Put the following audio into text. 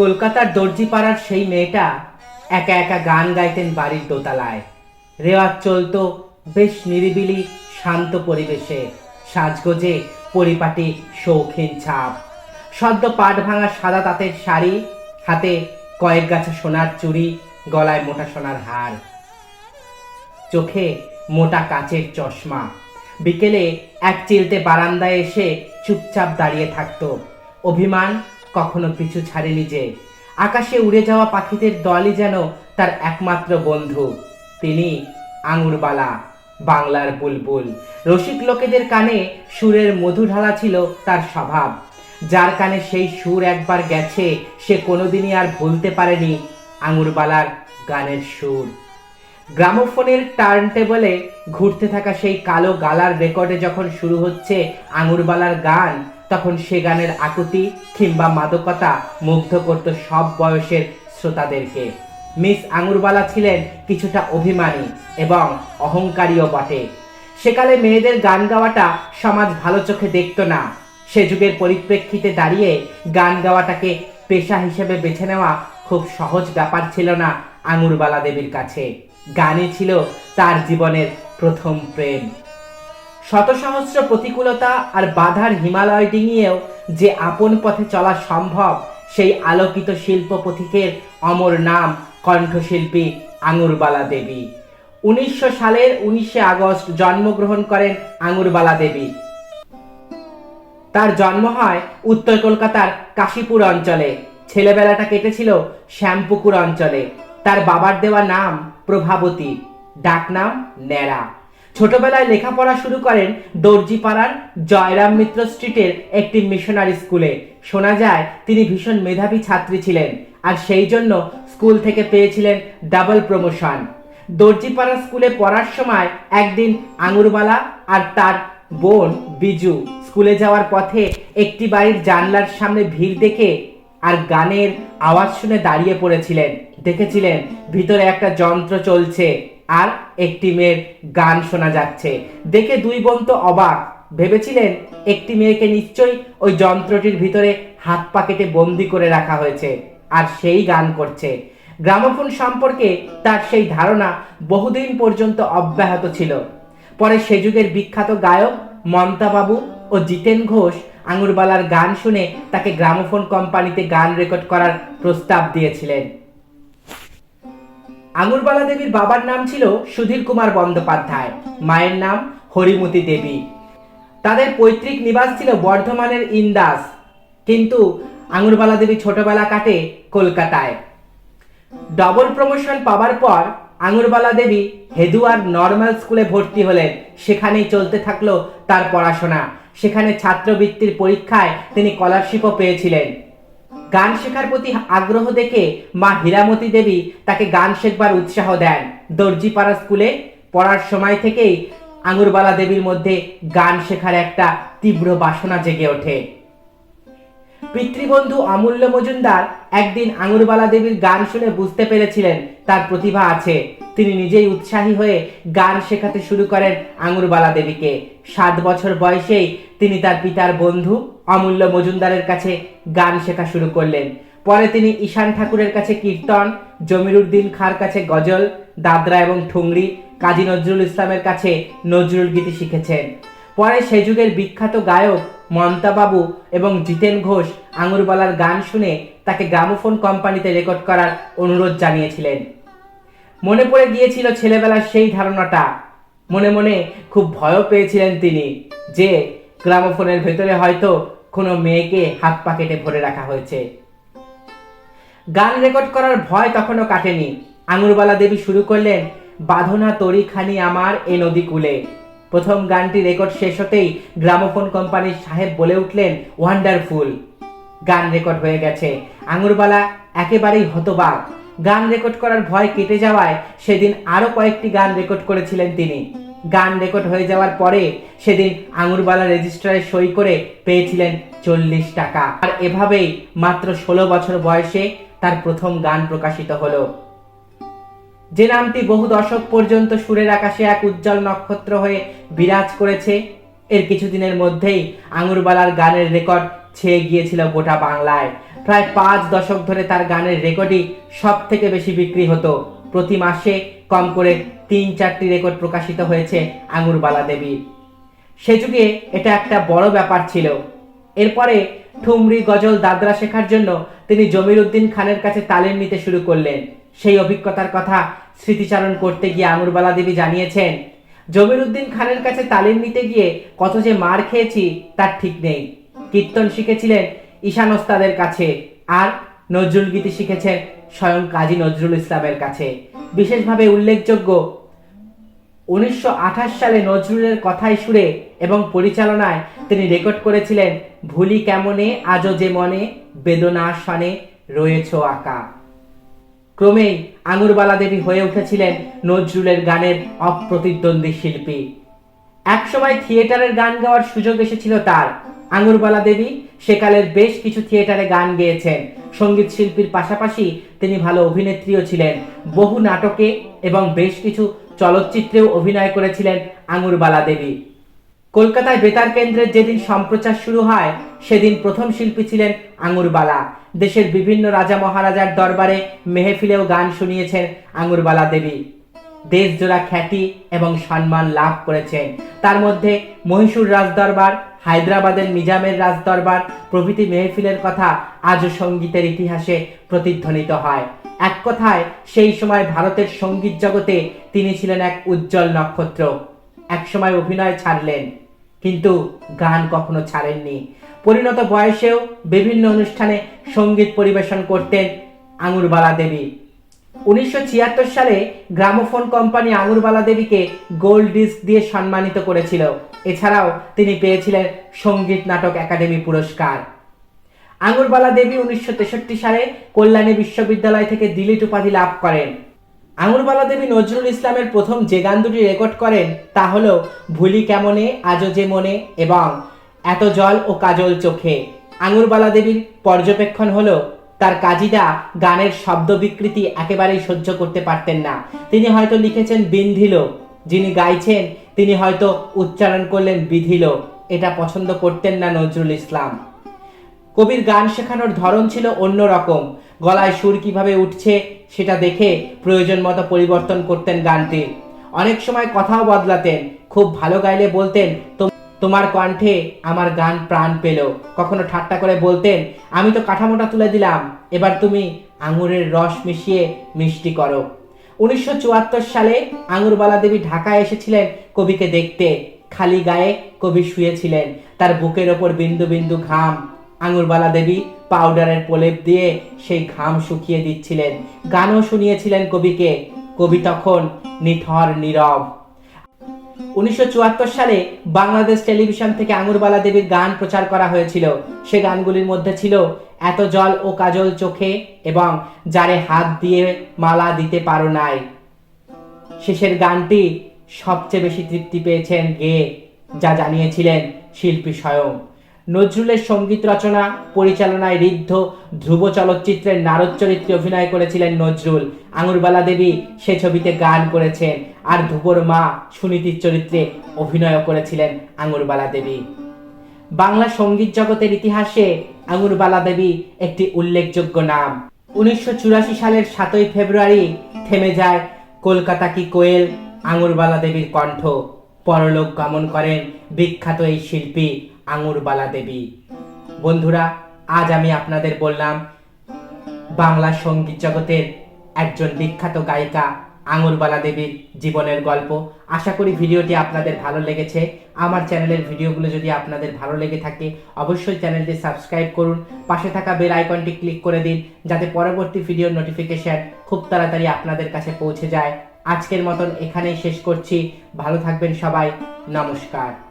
কলকাতার দর্জিপাড়ার সেই মেয়েটা একা একা গান গাইতেন বাড়ির দোতলায়। রেওয়াজ চলতো বেশ নিরিবিলি, শান্ত পরিবেশে। সাজগোজে পরিপাটি শৌখিন ছাপ। সদ্য পাট ভাঙা সাদা তাঁতের শাড়ি, হাতে কয়েক গাছা সোনার চুড়ি, গলায় মোটা সোনার হার। চোখে মোটা কাচের চশমা। বিকেলে এক চিলতে বারান্দায় এসে চুপচাপ দাঁড়িয়ে থাকতো। অভিমান কখনো পিছু ছাড়েনি যে। আকাশে উড়ে যাওয়া পাখিদের দলই যেন তার একমাত্র বন্ধু। তিনি আঙুরবালা, বাংলার বুলবুল। রসিক লোকেদের কানে সুরের মধু ঢালা ছিল তার স্বভাব। যার কানে সেই সুর একবার গেছে, সে কোনোদিনই আর ভুলতে পারেনি আঙুরবালার গানের সুর। গ্রামোফোনের টার্ন টেবলে ঘুরতে থাকা সেই কালো গালার রেকর্ডে যখন শুরু হচ্ছে আঙুরবালার গান তখন সে গানের আকুতি কিংবা মাদকতা মুগ্ধ করত সব বয়সের শ্রোতাদেরকে। মিস আঙুরবালা ছিলেন কিছুটা অভিমানী এবং অহংকারীও বটে। সেকালে মেয়েদের গান গাওয়াটা সমাজ ভালো চোখে দেখতো না। সে যুগের পরিপ্রেক্ষিতে দাঁড়িয়ে গান গাওয়াটাকে পেশা হিসেবে বেছে নেওয়া খুব সহজ ব্যাপার ছিল না আঙুরবালা দেবীর কাছে। গানই ছিল তার জীবনের প্রথম প্রেম। শত সহস্র প্রতিকূলতা আর বাধার হিমালয় ডিঙিয়েও যে আপন পথে চলা সম্ভব, সেই আলোকিত শিল্প পথিকের অমর নাম কণ্ঠশিল্পী আঙুরবালা দেবী। উনিশশো সালের উনিশে আগস্ট জন্মগ্রহণ করেন আঙুরবালা দেবী। তার জন্ম হয় উত্তর কলকাতার কাশীপুর অঞ্চলে। ছেলেবেলাটা কেটেছিল শ্যামপুকুর অঞ্চলে। তার বাবার দেওয়া নাম প্রভাবতী, ডাকনাম ন্যাড়া। ছোটবেলায় লেখাপড়া শুরু করেন দর্জিপাড়ার জয়রাম মিত্র স্ট্রিটের একটি মিশনারি স্কুলে। শোনা যায়, তিনি ভীষণ মেধাবী ছাত্রী ছিলেন আর সেই জন্য স্কুল থেকে পেয়েছিলেন ডাবল প্রমোশন। দর্জিপাড়া স্কুলে পড়ার সময় একদিন আঙুরবালা আর তার বোন বিজু স্কুলে যাওয়ার পথে একটি বাড়ির জানলার সামনে ভিড় দেখে আর গানের আওয়াজ শুনে দাঁড়িয়ে পড়েছিলেন। দেখেছিলেন, ভিতরে একটা যন্ত্র চলছে। আর একটি মেয়ের গান শোনা যাচ্ছে। দেখে দুই বোন তো অবাক। ভেবেছিলেন একটি মেয়েকে নিশ্চয়ই ওই যন্ত্রটির ভিতরে হাত পা কেটে বন্দি করে রাখা হয়েছে আর সেই গান করছে। গ্রামোফোন সম্পর্কে তার সেই ধারণা বহুদিন পর্যন্ত অব্যাহত ছিল। পরে সে যুগের বিখ্যাত গায়ক মমতা বাবু ও জিতেন ঘোষ আঙুরবালার গান শুনে তাকে গ্রামোফোন কোম্পানিতে গান রেকর্ড করার প্রস্তাব দিয়েছিলেন। আঙুরবালা দেবীর বাবার নাম ছিল সুধীর কুমার বন্দ্যোপাধ্যায়। মায়ের নাম হরিমতি দেবী। তাদের পৈতৃক নিবাস ছিল বর্ধমানের ইন্দাস। কিন্তু আঙুরবালা দেবী ছোটবেলা কাটে কলকাতায়। ডবল প্রমোশন পাওয়ার পর আঙুরবালা দেবী হেদুয়ার নর্মাল স্কুলে ভর্তি হলেন। সেখানেই চলতে থাকল তার পড়াশোনা। সেখানে ছাত্রবৃত্তির পরীক্ষায় তিনি স্কলারশিপও পেয়েছিলেন। গান শেখার প্রতি আগ্রহ দেখে মা হীরামতি দেবী তাকে গান শেখবার উৎসাহ দেন। দর্জিপাড়া স্কুলে পড়ার সময় থেকেই আঙুরবালা দেবীর মধ্যে গান শেখার একটা তীব্র বাসনা জেগে ওঠে। পিতৃবন্ধু অমূল্য মজুমদার একদিন আঙুরবালা দেবীর গান শুনে বুঝতে পেরেছিলেন তার প্রতিভা আছে। তিনি নিজেই উৎসাহী হয়ে গান শেখাতে শুরু করেন আঙুরবালা দেবীকে। সাত বছর বয়সেই তিনি তার পিতার বন্ধু অমূল্য মজুমদারের কাছে গান শেখা শুরু করলেন। পরে তিনি ঈশান ঠাকুরের কাছে কীর্তন জমিরুদ্দিন খাঁর কাছে গজল, দাদরা এবং ঠুংরি, কাজী নজরুল ইসলামের কাছে নজরুল গীতি শিখেছেন। পরে সে যুগের বিখ্যাত গায়ক মমতা বাবু এবং জিতেন ঘোষ আঙুরবালার গান শুনে তাকে গ্রামোফোন কোম্পানিতে রেকর্ড করার অনুরোধ জানিয়েছিলেন। মনে পড়ে গিয়েছিল ছেলেবেলার সেই ধারণাটা। মনে মনে খুব ভয়ও পেয়েছিলেন তিনি যে গ্রামোফোনের ভেতরে হয়তো কোনো মেয়েকে হাত পা কেটে ভরে রাখা হয়েছে। গান রেকর্ড করার ভয় তখনও কাটেনি। আঙুরবালা দেবী শুরু করলেন, বাঁধনা তরিখানি আমার এ নদী কূলে। প্রথম গানটি রেকর্ড শেষ হতেই গ্রামোফোন কোম্পানির সাহেব বলে উঠলেন, ওয়ান্ডারফুল। গান রেকর্ড হয়ে গেছে। আঙুরবালা একেবারেই হতবাক। গান রেকর্ড করার ভয় কেটে যাওয়ায় সেদিন আরও কয়েকটি গান রেকর্ড করেছিলেন তিনি। গান রেকর্ড হয়ে যাওয়ার পরে সেদিন আঙুরবালা রেজিস্ট্রারে সই করে পেয়েছিলেন চল্লিশ টাকা। আর এভাবেই মাত্র ষোলো বছর বয়সে তার প্রথম গান প্রকাশিত হলো। যে নামটি বহু দশক পর্যন্ত সুরের আকাশে এক উজ্জ্বল নক্ষত্র হয়ে বিরাজ করেছে, এর কিছুদিনের মধ্যেই আঙুরবালার গানের রেকর্ড ছেয়ে গিয়েছিল গোটা বাংলায়। প্রায় পাঁচ দশক ধরে তার গানের রেকর্ডই সব থেকে বেশি বিক্রি হতো। প্রতি মাসে কম করে তিন চারটি রেকর্ড প্রকাশিত হয়েছে আঙুরবালা দেবী সে যুগে এটা একটা বড় ব্যাপার ছিল। এরপরে ঠুমরি, গজল, দাদরা শেখার জন্য তিনি জমির উদ্দিন খানের কাছে তালিম নিতে শুরু করলেন। সেই অভিজ্ঞতার কথা স্মৃতিচারণ করতে গিয়ে আঙুরবালা দেবী জানিয়েছেন জমির উদ্দিন খানের কাছে তালিম নিতে গিয়ে কত যে মার খেয়েছি, তার ঠিক নেই। কীর্তন শিখেছিলেন ঈশান ওস্তাদের কাছে আর নজরুল গীতি শিখেছেন স্বয়ং কাজী নজরুল ইসলামের কাছে। বিশেষভাবে উল্লেখযোগ্য, উনিশশো সালে নজরুলের কথায় সুরে এবং পরিচালনায় তিনি রেকর্ড করেছিলেন, ভুলি কেমনে, আজও যে মনে, বেদনা সনে রয়েছ আঁকা। ক্রমেই আঙুরবালা দেবী হয়ে উঠেছিলেন নজরুলের গানের অপ্রতিদ্বন্দ্বী শিল্পী। একসময় থিয়েটারের গান গাওয়ার সুযোগ এসেছিল তার। আঙুরবালা দেবী সেকালের বেশ কিছু থিয়েটারে গান গেয়েছেন। সংগীত শিল্পীর পাশাপাশি তিনি ভালো অভিনেত্রীও ছিলেন। বহু নাটকে এবং বেশ কিছু চলচ্চিত্রেও অভিনয় করেছিলেন আঙুরবালা দেবী। কলকাতায় বেতার কেন্দ্রের যেদিন সম্প্রচার শুরু হয়, সেদিন প্রথম শিল্পী ছিলেন আঙুরবালা দেশের বিভিন্ন রাজা মহারাজার দরবারে মেহেফিলেও গান শুনিয়েছেন আঙুরবালা দেবী। দেশজোড়া খ্যাতি এবং সম্মান লাভ করেছেন। তার মধ্যে মহীশূর রাজদরবার হায়দ্রাবাদের নিজামের রাজদরবার প্রভৃতি মেহফিলের কথা আজও সঙ্গীতের ইতিহাসে প্রতিধ্বনিত হয়। এক কথায়, সেই সময় ভারতের সংগীত জগতে তিনি ছিলেন এক উজ্জ্বল নক্ষত্র। একসময় অভিনয় ছাড়লেন, কিন্তু গান কখনো ছাড়েননি। পরিণত বয়সেও বিভিন্ন অনুষ্ঠানে সংগীত পরিবেশন করতেন আঙুরবালা দেবী। উনিশশো ছিয়াত্তর সালে গ্রামোফোন কোম্পানি আঙুরবালা দেবীকে গোল্ড ডিস্ক দিয়ে সম্মানিত করেছিল। এছাড়াও তিনি পেয়েছিলেন সংগীত নাটক একাডেমি পুরস্কার। আঙুরবালা দেবী উনিশশো তেষট্টি সালে কল্যাণী বিশ্ববিদ্যালয় থেকে দিলিট উপাধি লাভ করেন। আঙুরবালা দেবী নজরুল ইসলামের প্রথম যে গান দুটি রেকর্ড করেন, তা হল ভুলি কেমনে, আজও যে মনে এবং এত জল ও কাজল চোখে আঙুরবালা দেবীর পর্যবেক্ষণ হলো তার কাজীরা গানের শব্দ বিকৃতি একেবারেই সহ্য করতে পারতেন না। তিনি হয়তো লিখেছেন বিন্ধিল, যিনি গাইছেন, তিনি হয়তো উচ্চারণ করলেন বিধিল। এটা পছন্দ করতেন না নজরুল ইসলাম। কবির গান শেখানোর ধরন ছিল অন্য রকম। গলায় সুর কীভাবে উঠছে সেটা দেখে প্রয়োজন মতো পরিবর্তন করতেন গানটি। অনেক সময় কথাও বদলাতেন। খুব ভালো গাইলে বলতেন, "তোম- তোমার কণ্ঠে আমার গান প্রাণ পেল। কখনো ঠাট্টা করে বলতেন, আমি তো কাঠামোটা তুলে দিলাম, এবার তুমি আঙুরের রস মিশিয়ে মিষ্টি করো। উনিশশো চুয়াত্তর সালে আঙুরবালা দেবী ঢাকায় এসেছিলেন কবিকে দেখতে। খালি গায়ে কবি শুয়েছিলেন। তার বুকের ওপর বিন্দু বিন্দু ঘাম। আঙুরবালা দেবী পাউডারের প্রলেপ দিয়ে সেই ঘাম শুকিয়ে দিচ্ছিলেন। গানও শুনিয়েছিলেন কবিকে। কবি তখন নিথর নীরব। উনিশশো চুয়াত্তর সালে বাংলাদেশ টেলিভিশন থেকে আঙুরবালা দেবীর গান প্রচার করা হয়েছিল। সে গানগুলির মধ্যে ছিল এত জল ও কাজল চোখে এবং যারে হাত দিয়ে মালা দিতে পারো নাই। শেষের গানটি সবচেয়ে বেশি তৃপ্তি পেয়েছেন গে যা জানিয়েছিলেন শিল্পী স্বয়ং। নজরুলের সংগীত রচনা, পরিচালনায় ঋদ্ধ, ধ্রুব চলচ্চিত্রের নারদ চরিত্রে অভিনয় করেছিলেন নজরুল। আঙুরবালা দেবী সে ছবিতে গান করেছেন আর ধ্রুবর মা সুনীতির চরিত্রে অভিনয় করেছিলেন আঙুরবালা দেবী। বাংলা সংগীত জগতের ইতিহাসে আঙুরবালা দেবী একটি উল্লেখযোগ্য নাম। উনিশশো চুরাশি সালের সাতই ফেব্রুয়ারি থেমে যায় কলকাতা কি কোয়েল আঙুরবালা দেবীর কণ্ঠ। পরলোক গমন করেন বিখ্যাত এই শিল্পী আঙুরবালা দেবী। বন্ধুরা, আজ আমি আপনাদের বললাম, বাংলা সংগীত জগতের একজন বিখ্যাত গায়িকা আঙুরবালা দেবীর জীবনের গল্প। আশা করি ভিডিওটি আপনাদের ভালো লেগেছে। আমার চ্যানেলের ভিডিওগুলো যদি আপনাদের ভালো লেগে থাকে, অবশ্যই চ্যানেলটি সাবস্ক্রাইব করুন। পাশে থাকা বেল আইকনটি ক্লিক করে দিন, যাতে পরবর্তী ভিডিওর নোটিফিকেশন খুব তাড়াতাড়ি আপনাদের কাছে পৌঁছে যায়। আজকের মতন এখানেই শেষ করছি। ভালো থাকবেন সবাই। নমস্কার।